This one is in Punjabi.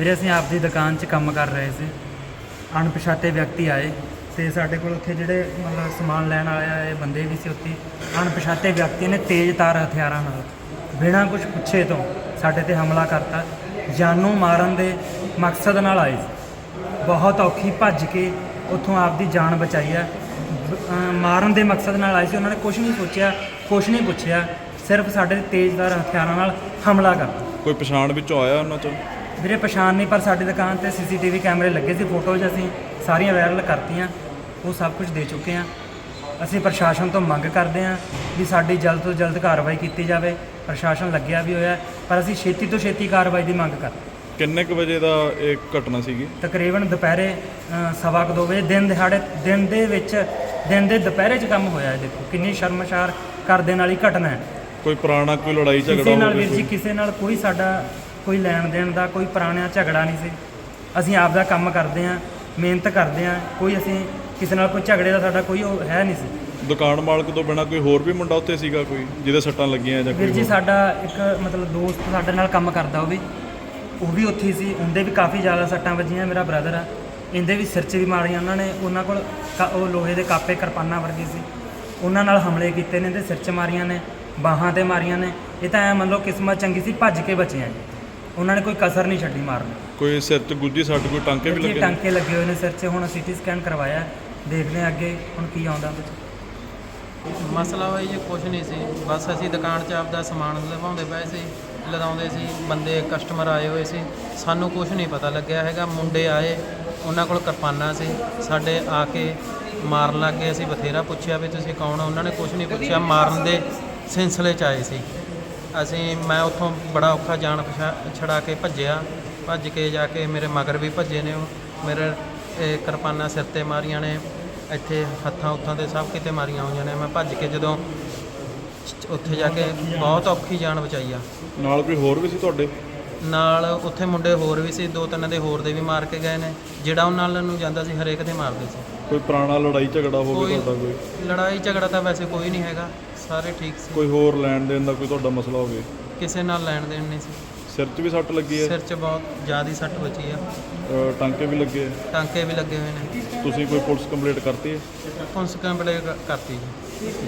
ਵੀਰੇ ਅਸੀਂ ਆਪਦੀ ਦੁਕਾਨ 'ਚ ਕੰਮ ਕਰ ਰਹੇ ਸੀ। ਅਣਪਛਾਤੇ ਵਿਅਕਤੀ ਆਏ ਤੇ ਸਾਡੇ ਕੋਲ ਉੱਥੇ ਜਿਹੜੇ ਮਤਲਬ ਸਮਾਨ ਲੈਣ ਵਾਲੇ ਆਏ ਬੰਦੇ ਵੀ ਸੀ ਉੱਥੇ। ਅਣਪਛਾਤੇ ਵਿਅਕਤੀ ਨੇ ਤੇਜ਼ ਤਾਰ ਹਥਿਆਰਾਂ ਨਾਲ ਬਿਨਾਂ ਕੁਝ ਪੁੱਛੇ ਤੋਂ ਸਾਡੇ ਤੇ ਹਮਲਾ ਕਰਤਾ। ਜਾਨੂ ਮਾਰਨ ਦੇ ਮਕਸਦ ਨਾਲ ਆਏ ਸੀ। ਬਹੁਤ ਔਖੀ ਭੱਜ ਕੇ ਉੱਥੋਂ ਆਪਦੀ ਜਾਨ ਬਚਾਈ ਆ। ਮਾਰਨ ਦੇ ਮਕਸਦ ਨਾਲ ਆਏ ਸੀ। ਉਹਨਾਂ ਨੇ ਕੁਝ ਨਹੀਂ ਸੋਚਿਆ ਕੁਝ ਨਹੀਂ ਪੁੱਛਿਆ। ਸਿਰਫ ਸਾਡੇ ਤੇ ਹਥਿਆਰਾਂ ਨਾਲ ਹਮਲਾ ਕਰਤਾ। ਕੋਈ ਪਛਾਣ ਵਿੱਚੋਂ ਆਇਆ ਉਹਨਾਂ ਚੋਂ? ਵੀਰੇ ਪਛਾਣ ਨਹੀਂ ਪਰ ਸਾਡੀ ਦੁਕਾਨ ਤੇ ਸੀਸੀਟੀਵੀ ਕੈਮਰੇ ਲੱਗੇ ਸੀ ਫੋਟੋਜ਼ ਅਸੀਂ ਸਾਰੀਆਂ ਵਾਇਰਲ ਕਰਤੀਆਂ ਉਹ ਸਭ ਕੁਝ ਦੇ ਚੁੱਕੇ ਹਾਂ। ਅਸੀਂ ਪ੍ਰਸ਼ਾਸਨ ਤੋਂ ਮੰਗ ਕਰਦੇ ਹਾਂ ਵੀ ਸਾਡੀ ਜਲਦ ਤੋਂ ਜਲਦ ਕਾਰਵਾਈ ਕੀਤੀ ਜਾਵੇ ਪ੍ਰਸ਼ਾਸਨ ਲੱਗਿਆ ਵੀ ਹੋਇਆ ਪਰ ਅਸੀਂ ਛੇਤੀ ਤੋਂ ਛੇਤੀ ਕਾਰਵਾਈ ਦੀ ਮੰਗ ਕਰਦੇ ਕਿੰਨੇ ਕੁ ਵਜੇ ਦਾ ਇਹ ਘਟਨਾ ਸੀਗੀ? ਤਕਰੀਬਨ ਦੁਪਹਿਰੇ ਅ, ਸਵਾ ਕੁ ਦੋ ਵਜੇ ਦਿਨ ਦਿਹਾੜੇ ਦਿਨ ਦੇ ਵਿੱਚ ਦਿਨ ਦੇ ਦੁਪਹਿਰੇ 'ਚ ਕੰਮ ਹੋਇਆ ਹੈ ਦੇਖੋ ਕਿੰਨੀ ਸ਼ਰਮਸ਼ਾਰ ਕਰ ਦੇਣ ਵਾਲੀ ਘਟਨਾ ਹੈ। ਕੋਈ ਪੁਰਾਣਾ ਕੋਈ ਲੜਾਈ ਝਗੜਾ ਕਿਸੇ ਨਾਲ ਹੋਵੇ ਵੀਰ ਜੀ ਕਿਸੇ ਨਾਲ ਕੋਈ ਸਾਡਾ ਕੋਈ ਲੈਣ ਦੇਣ ਦਾ ਕੋਈ ਪੁਰਾਣਾ ਝਗੜਾ ਨਹੀਂ ਸੀ। ਅਸੀਂ ਆਪ ਦਾ ਕੰਮ ਕਰਦੇ ਹਾਂ ਮਿਹਨਤ ਕਰਦੇ ਹਾਂ ਕੋਈ ਅਸੀਂ ਕਿਸੇ ਨਾਲ ਕੋਈ ਝਗੜੇ ਦਾ ਸਾਡਾ ਕੋਈ ਉਹ ਹੈ ਨਹੀਂ ਸੀ। ਦੁਕਾਨ ਮਾਲਕ ਤੋਂ ਬਿਨਾ ਕੋਈ ਹੋਰ ਵੀ ਮੁੰਡਾ ਉੱਥੇ ਸੀਗਾ ਕੋਈ ਜਿਹਦੇ ਸੱਟਾਂ ਲੱਗੀਆਂ ਜਾਂ ਵੀਰ ਕੋਈ ਜੀ ਹੋਰ? ਸਾਡਾ ਇੱਕ ਮਤਲਬ ਦੋਸਤ ਸਾਡੇ ਨਾਲ ਕੰਮ ਕਰਦਾ ਉਹ ਵੀ ਉਹ ਵੀ ਉੱਥੇ ਹੀ ਸੀ। ਉਹਦੇ ਵੀ ਕਾਫੀ ਜ਼ਿਆਦਾ ਸੱਟਾਂ ਵੱਜੀਆਂ ਮੇਰਾ ਬ੍ਰਦਰ ਆ। ਇਹਦੇ ਵੀ ਸਿਰ 'ਚ ਵੀ ਮਾਰੀਆਂ ਉਹਨਾਂ ਨੇ। ਉਹਨਾਂ ਕੋਲ ਕ- ਉਹ ਲੋਹੇ ਦੇ ਕਾਪੇ ਕਿਰਪਾਨਾਂ ਵਰਗੀ ਸੀ। ਉਹਨਾਂ ਨਾਲ ਹਮਲੇ ਕੀਤੇ ਨੇ ਇਹਦੇ ਸਿਰ 'ਚ ਮਾਰੀਆਂ ਨੇ ਬਾਹਾਂ ਤੇ ਮਾਰੀਆਂ ਨੇ। ਇਹ ਤਾਂ ਐ ਮੰਨ ਲਓ ਕਿਸਮਤ ਚੰਗੀ ਸੀ ਭੱਜ ਕੇ ਬਚੇ ਆ ਜੀ। ਉਹਨਾਂ ਨੇ ਕੋਈ ਕਸਰ ਨਹੀਂ ਛੱਡੀ ਮਾਰਨ। ਕੋਈ ਸਿਰ 'ਚ ਗੁੱਜੀ ਸੱਟ ਕੋਈ ਟਾਂਕੇ ਵੀ ਜੀ ਲੱਗੇ ਟਾਂਕੇ ਲੱਗੇ ਹੋਏ ਨੇ ਸਿਰ 'ਚ ਹੁਣ ਸੀਟੀ ਸਕੈਨ ਕਰਵਾਇਆ। ਦੇਖਦੇ ਹਾਂ ਅੱਗੇ ਹੁਣ ਕੀ ਆਉਂਦਾ ਵਿੱਚ ਮਸਲਾ ਹੋਈ ਜੀ ਕੁਛ ਨਹੀਂ ਸੀ। ਬਸ ਅਸੀਂ ਦੁਕਾਨ 'ਚ ਆਪਦਾ ਸਮਾਨ ਲਵਾਉਂਦੇ ਪਏ ਸੀ ਲਦਾਉਂਦੇ ਸੀ ਬੰਦੇ ਕਸਟਮਰ ਆਏ ਹੋਏ ਸੀ। ਸਾਨੂੰ ਕੁਝ ਨਹੀਂ ਪਤਾ ਲੱਗਿਆ ਹੈਗਾ। ਮੁੰਡੇ ਆਏ ਉਹਨਾਂ ਕੋਲ ਕਿਰਪਾਨਾਂ ਸੀ। ਸਾਡੇ ਆ ਕੇ ਮਾਰਨ ਲੱਗ ਗਏ। ਅਸੀਂ ਬਥੇਰਾ ਪੁੱਛਿਆ ਵੀ ਤੁਸੀਂ ਕੌਣ ਹੋ? ਉਹਨਾਂ ਨੇ ਕੁਝ ਨਹੀਂ ਪੁੱਛਿਆ। ਮਾਰਨ ਦੇ ਸਿਲਸਿਲੇ 'ਚ ਆਏ ਸੀ। ਅਸੀਂ ਮੈਂ ਉੱਥੋਂ ਬੜਾ ਔਖਾ ਜਾਨ ਛੜਾ ਕੇ ਭੱਜਿਆ। ਭੱਜ ਕੇ ਜਾ ਕੇ ਮੇਰੇ ਮਗਰ ਵੀ ਭੱਜੇ ਨੇ ਉਹ। ਮੇਰੇ ਇਹ ਕਿਰਪਾਨਾਂ ਸਿਰ ਤੇ ਮਾਰੀਆਂ ਨੇ। ਇੱਥੇ ਹੱਥਾਂ ਉੱਥਾਂ ਤੇ ਸਭ ਕਿਤੇ ਮਾਰੀਆਂ ਹੋਈਆਂ ਨੇ। ਮੈਂ ਭੱਜ ਕੇ ਜਦੋਂ ਉੱਥੇ ਜਾ ਕੇ ਬਹੁਤ ਔਖੀ ਜਾਨ ਬਚਾਈ ਆ। ਨਾਲ ਕੋਈ ਹੋਰ ਵੀ ਸੀ ਤੁਹਾਡੇ? ਨਾਲ ਉੱਥੇ ਮੁੰਡੇ ਹੋਰ ਵੀ ਸੀ। ਦੋ ਤਿੰਨ ਦੇ ਹੋਰ ਦੇ ਵੀ ਮਾਰ ਕੇ ਗਏ ਨੇ। ਜਿਹੜਾ ਉਹਨਾਂ ਨਾਲ ਨੂੰ ਜਾਂਦਾ ਸੀ ਹਰੇਕ ਦੇ ਮਾਰਦੇ ਸੀ। ਕੋਈ ਪੁਰਾਣਾ ਲੜਾਈ ਝਗੜਾ ਹੋਵੇ ਤੁਹਾਡਾ ਕੋਈ? ਲੜਾਈ ਝਗੜਾ ਤਾਂ ਵੈਸੇ ਕੋਈ ਨਹੀਂ ਹੈਗਾ। ਸਾਰੇ ਠੀਕ ਸੀ। ਕੋਈ ਹੋਰ ਲੈਣ ਦੇਣ ਦਾ ਕੋਈ ਤੁਹਾਡਾ ਮਸਲਾ ਹੋਵੇ ਕਿਸੇ ਨਾਲ ਲੈਣ ਦੇਣ ਨਹੀਂ ਸੀ। ਸਿਰ 'ਚ ਵੀ ਸੱਟ ਲੱਗੀ ਹੈ? ਸਿਰ 'ਚ ਬਹੁਤ ਜ਼ਿਆਦਾ ਸੱਟ ਬਚੀ ਆ। ਅ, ਟਾਂਕੇ ਵੀ ਲੱਗੇ ਹੈ। ਟਾਂਕੇ ਵੀ ਲੱਗੇ ਹੋਏ ਨੇ। ਤੁਸੀਂ ਕੋਈ ਪੁਲਿਸ ਕੰਪਲੇਂਟ ਕਰਤੀ ਹੈ? ਪੁਲਿਸ ਕੰਪਲੇਂਟ ਕਰਤੀ ਜੀ।